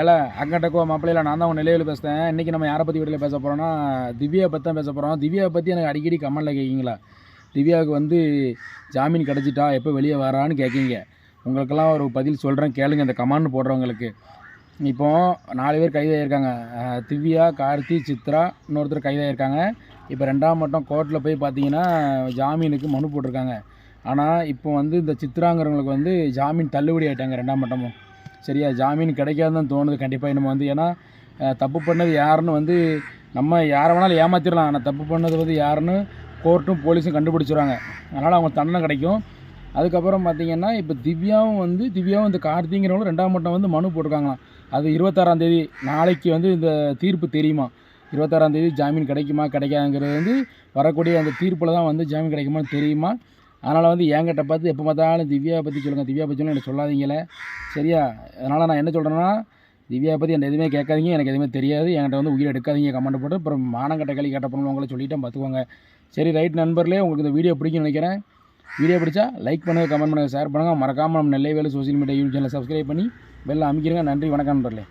ஏல அங்கட்டக்கோ மாப்பிள்ளையில நான் தான் உன் நிலையில் பேசுகிறேன் இன்றைக்கி நம்ம யாரை பற்றி வீட்டில் பேச போகிறோன்னா திவ்யா பற்றி தான் பேச போகிறோம் திவ்யாவை பற்றி எனக்கு அடிக்கடி கமெண்டில் கேட்கிங்களா திவ்யாவுக்கு வந்து ஜாமீன் கிடச்சிட்டா எப்போ வெளியே வரான்னு கேட்குங்க உங்களுக்கெல்லாம் ஒரு பதில் சொல்கிறேன் கேளுங்க இந்த கமாண்ட் போடுறவங்களுக்கு. இப்போ நாலு பேர் கைதாகிருக்காங்க திவ்யா கார்த்தி சித்ரா இன்னொருத்தர் கைதாகிருக்காங்க இப்போ ரெண்டாம் மட்டம் கோர்ட்டில் போய் பார்த்தீங்கன்னா ஜாமீனுக்கு மனு போட்டிருக்காங்க. ஆனால் இப்போ வந்து இந்த சித்ராங்கிறவங்களுக்கு வந்து ஜாமீன் தள்ளுபடி ஆயிட்டாங்க ரெண்டாம் மட்டமும் சரியா ஜாமீன் கிடைக்காதுன்னு தோணுது கண்டிப்பாக நம்ம வந்து. ஏன்னா தப்பு பண்ணது யாருன்னு வந்து நம்ம யாரை வேணாலும் ஏமாத்திடலாம். ஆனால் தப்பு பண்ணது வந்து யாருன்னு கோர்ட்டும் போலீஸும் கண்டுபிடிச்சிடுவாங்க அதனால் அவங்க தண்டனை கிடைக்கும். அதுக்கப்புறம் பார்த்திங்கன்னா இப்போ திவ்யாவும் வந்து திவ்யாவும் இந்த கார்த்திங்கிறவங்களும் ரெண்டாம் மட்டம் வந்து மனு போட்டிருக்காங்களாம். அது இருபத்தாறாம் தேதி நாளைக்கு வந்து இந்த தீர்ப்பு தெரியுமா? இருபத்தாறாம் தேதி ஜாமீன் கிடைக்குமா கிடைக்காதுங்கிறது வந்து வரக்கூடிய அந்த தீர்ப்பில் தான் வந்து ஜாமீன் கிடைக்குமான்னு தெரியுமா? அதனால் வந்து என்கிட்ட பார்த்து எப்போ பார்த்தாலும் திவ்யா பற்றி சொல்லுங்கள் திவ்யா பற்றி எனக்கு சொல்லாதீங்களே சரியா? அதனால் நான் என்ன சொல்கிறேன்னா திவ்யா பற்றி எனக்கு எதுவுமே கேட்காதீங்க எனக்கு எதுவுமே தெரியாது. என்கிட்ட வந்து உயிர் எடுக்காதீங்க கமெண்ட் போட்டு. அப்புறம் மானங்கட்ட களி கேட்ட பண்ணணும் உங்களை சொல்லிட்டேன் பார்த்துக்கோங்க. சரி ரைட் நண்பர்களே உங்களுக்கு இந்த வீடியோ பிடிக்கும்னு நினைக்கிறேன். வீடியோ பிடிச்சா லைக் பண்ணுங்கள் கமெண்ட் பண்ணுங்கள் ஷேர் பண்ணுங்கள் மறக்காமல் நம்ம நெல்லை வேலை சோசியல் மீடியா யூடியூப் சேனலை சப்ஸ்கிரைப் பண்ணி பெல்ல அமைக்கிறங்க. நன்றி வணக்கம் நண்பர்களே.